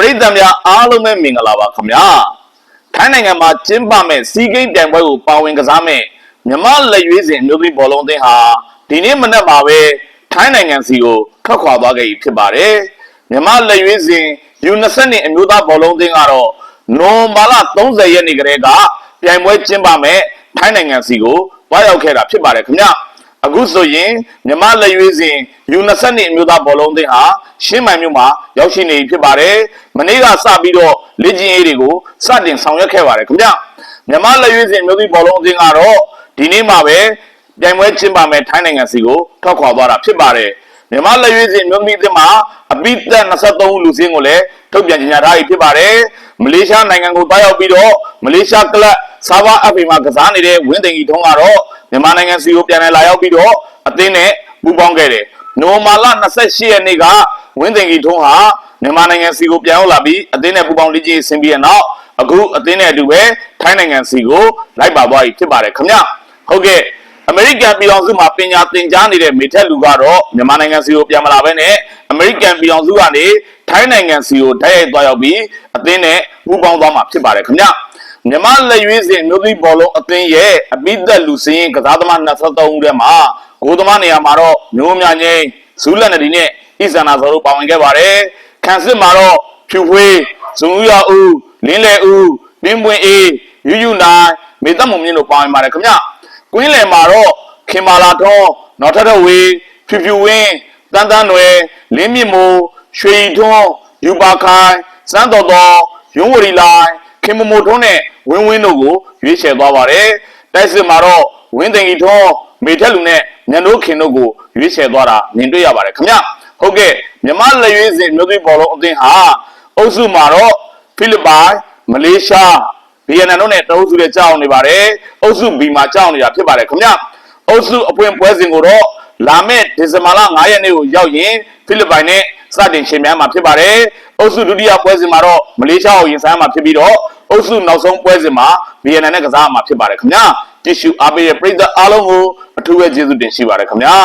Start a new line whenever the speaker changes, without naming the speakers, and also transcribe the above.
ပရိသတ်များအားလုံးပဲမင်္ဂလာပါခင်ဗျာထိုင်းနိုင်ငံမှာကျင်းပမဲ့စီးကိန်းပြိုင်ပွဲကိုပါဝင်ကစားမဲ့မြမလက်ရွေးစင်မျိုးသမီးဘောလုံးအသင်းဟာဒီနေ့မနက်မှာပဲထိုင်းနိုင်ငံစီကိုထွက်ခွာသွားခဲ့ပြီဖြစ်ပါတယ်မြမလက်ရွေးစင် U20 နှစ်အမျိုးသားဘောလုံးအသင်းကတော့နိုဝင်ဘာလ30ရက်နေ့ကတည်းကပြိုင်ပွဲကျင်းပမဲ့ထိုင်းနိုင်ငံစီကိုတွားရောက်ခဲ့တာဖြစ်ပါတယ်ခင်ဗျာ အခုဆိုရင်မြမလက်ရွေးစဉ် U20 နှစ်အမျိုးသားဘောလုံးအသင်းဟာရှင်းမိုင်မြို့မှာရောက်ရှိနေပြီဖြစ်ပါတယ်။မနေ့ကစပြီးတော့လေ့ကျင့်ရေးတွေကိုစတင်ဆောင်ရွက်ခဲ့ပါတယ်ခင်ဗျ။မြမလက်ရွေးစဉ်အမျိုးသမီးဘောလုံးအသင်းကတော့ဒီနေ့မှပဲပြိုင်ပွဲကျင်းပမယ်ထိုင်းနိုင်ငံစီကိုထွက်ခွာသွားတာဖြစ်ပါတယ်။မြမလက်ရွေးစဉ်အမျိုးသမီးအသင်းမှာအပိသက်23ဦးလူစင်းကိုလည်းထုတ်ပြန်ကြေညာထားပြီဖြစ်ပါတယ်။မလေးရှားနိုင်ငံကိုတွားရောက်ပြီးတော့မလေးရှားကလပ်ဆာဗာအဖေမှာကစားနေတဲ့ဝင်းသိန်ကြီးထုံးကတော့ မြန်မာနိုင်ငံစီကိုပြန်လည်လာရောက်ပြီးတော့အသင်းနဲ့ပူးပေါင်းခဲ့တယ်။နိုဝင်ဘာလ28ရက်နေ့ကဝင်းသိန်ကြီးထုံးဟာမြန်မာနိုင်ငံစီကိုပြန်ရောက်လာပြီးအသင်းနဲ့ပူးပေါင်းလေ့ကျင့်ရေးဆင်းပြီးတဲ့နောက်အခုအသင်းနဲ့အတူပဲထိုင်းနိုင်ငံစီကိုလိုက်ပါသွားပြီဖြစ်ပါတယ်ခင်ဗျ။ဟုတ်ကဲ့အမေရိကန်ပြည်တော်စုမှာပညာသင်ကြားနေတဲ့မိထက်လူကတော့မြန်မာနိုင်ငံစီကိုပြန်မလာဘဲနဲ့အမေရိကန်ပြည်တော်စုကနေထိုင်းနိုင်ငံစီကိုတိုက်ရိုက်သွားရောက်ပြီးအသင်းနဲ့ပူးပေါင်းသွားမှာဖြစ်ပါတယ်ခင်ဗျ။ မြမလက်ရွေးစင်မျိုးသမီးဘောလုံးအသင်းရဲ့အပိသက်လူစင်းရင်ကစားသမား23ဦးထဲမှာဂိုးသမားနေရာမှာတော့မျိုးမြငိမ့်ဇူးလက်နဒီနဲ့ဣဇာနာဇော်တို့ပါဝင်ခဲ့ပါတယ်။ခံစစ်မှာတော့ဖြူဖွေးဇုံဦးရဦးလင်းလေဦးမင်းပွင့်အေးယူယူနိုင်မေတ္တမုံမြင့်တို့ပါဝင်ပါတယ်ခင်ဗျ။ကွင်းလယ်မှာတော့ခင်မာလာထွန်းနော်ထထဝေးဖြူဖြူဝင်းတန်းတန်းတွေလင်းမြင့်မိုးရွှေရီထွန်းယူပါခိုင်စန်းတော်တော်ရုံးဝရီလိုင်း ခင်မမိုထွန်းနဲ့ဝင်းဝင်းတို့ကိုရွေးချယ်သွားပါတယ်တိုက်စစ်မှာတော့ဝင်းသိန်ကြီးထွန်းမေထက်လူနဲ့ညနိုးခင်တို့ကိုရွေးချယ်သွားတာမြင်တွေ့ရပါတယ်ခင်ဗျဟုတ်ကဲ့မြမလက်ရွေးစင်မြို့သွေးဘောလုံးအသင်းဟာအုပ်စုမှာတော့ဖိလစ်ပိုင်မလေးရှားဗီယက်နမ်တို့နဲ့တအုပ်စုတွေကြောက်နေပါတယ်အုပ်စု B မှာကြောက်နေတာဖြစ်ပါတယ်ခင်ဗျအုပ်စုအပွင့်ပွဲစဉ်ကိုတော့လာမယ့်ဒီဇင်ဘာလ9ရက်နေ့ကိုရောက်ရင်ဖိလစ်ပိုင်နဲ့ စတင်ရှင်များမှာဖြစ်ပါတယ်အုပ်စုဒုတိယပွဲစဉ်မှာတော့မလေးရှားကိုရင်ဆိုင်မှာဖြစ်ပြီးတော့အုပ်စုနောက်ဆုံးပွဲစဉ်မှာဗီယက်နမ်နဲ့ကစားမှာဖြစ်ပါတယ်ခင်ဗျာတ िश ူအားပေးတဲ့ပရိသတ်အားလုံးကိုအထူးပဲကျေးဇူးတင်ရှိပါတယ်ခင်ဗျာ